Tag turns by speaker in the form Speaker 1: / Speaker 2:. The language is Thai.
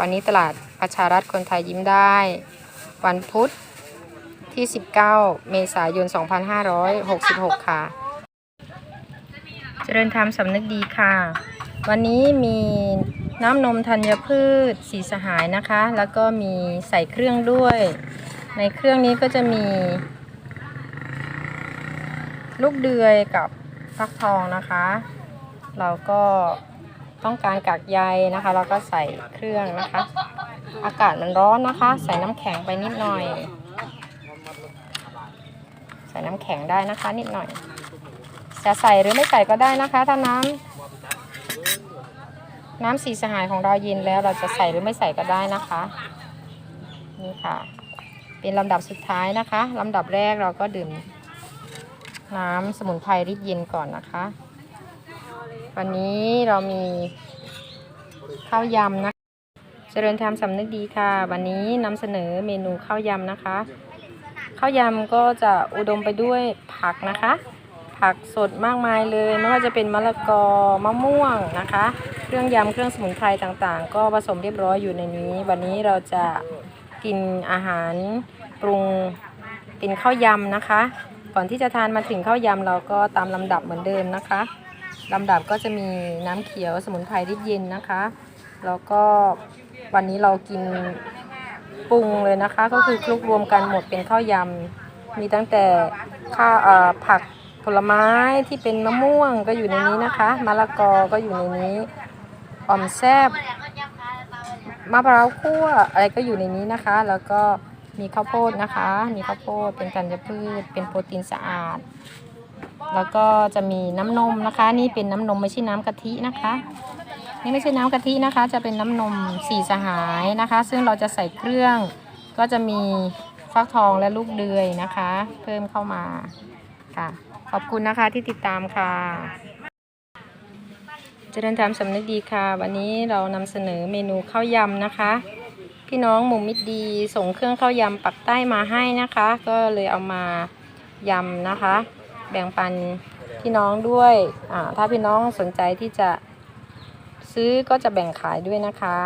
Speaker 1: วันนี้ตลาดประชารัฐคนไทยยิ้มได้ วันพุธที่ 19 เมษายน 2566 ค่ะ เจริญธรรมสำนึกดีค่ะ วันนี้มีน้ำนมธัญพืชสีสหายนะคะ แล้วก็มีใส่เครื่องด้วย ในเครื่องนี้ก็จะมี ลูกเดือยกับฟักทองนะคะ เราก็ ต้องการกากใยนะคะ เราก็ใส่เครื่องนะคะ อากาศมันร้อนนะคะ ใส่น้ำแข็งไปนิดหน่อย ใส่น้ำแข็งได้นะคะ นิดหน่อย จะใส่หรือไม่ใส่ก็ได้นะคะ ถ้าน้ำน้ำสีสหายของเราเย็นแล้ว เราจะใส่หรือไม่ใส่ก็ได้นะคะ นี่ค่ะ เป็นลำดับสุดท้ายนะคะลำดับแรกเราก็ดื่ม น้ำสมุนไพรริดเย็นก่อนนะคะ วันนี้เรามีข้าวยำนะคะเจริญธรรมสำนึกดีค่ะ วันนี้นำเสนอเมนูข้าวยำนะคะ ข้าวยำก็จะอุดมไปด้วยผักนะคะ ผักสดมากมายเลยไม่ว่าจะเป็นมะละกอมะม่วงนะคะ เครื่องยำเครื่องสมุนไพรต่างๆ ก็ผสมเรียบร้อยอยู่ในนี้ วันนี้เราจะกินอาหารปรุงเป็นข้าวยำนะคะ ก่อนที่จะทานมาถึงข้าวยำเราก็ตามลำดับเหมือนเดิมนะคะ ลำดับก็จะมีน้ำเขียวสมุนไพรริบเย็นนะคะ แล้วก็วันนี้เรากินปรุงเลยนะคะ ก็คือคลุกรวมกันหมดเป็นข้าวยำมีตั้งแต่ข้าวเอ่อผักผลไม้ที่เป็นมะม่วงก็อยู่ในนี้นะคะมะละกอก็อยู่ในนี้อ่อมแซบมะพร้าวคั่วอะไรก็อยู่ในนี้นะคะ แล้วก็มีข้าวโพดนะคะ มีข้าวโพดเป็นธัญพืช เป็นโปรตีนสะอาด แล้วก็จะมีน้ำนมนะคะ นี่เป็นน้ำนมไม่ใช่น้ำกะทินะคะ นี่ไม่ใช่น้ำกะทินะคะ จะเป็นน้ำนมสีสหายนะคะ ซึ่งเราจะใส่เครื่อง ก็จะมีฟักทองและลูกเดือยนะคะ เพิ่มเข้ามาค่ะ ขอบคุณนะคะที่ติดตามค่ะเจริญธรรมสำนึกดีค่ะ วันนี้เรานำเสนอเมนูข้าวยำนะคะ พี่น้องหมูมิตรดีส่งเครื่องข้าวยำปักใต้มาให้นะคะ ก็เลยเอามายำนะคะ แบ่งปันพี่น้องด้วยถ้าพี่น้องสนใจที่จะซื้อก็จะแบ่งขายด้วยนะคะ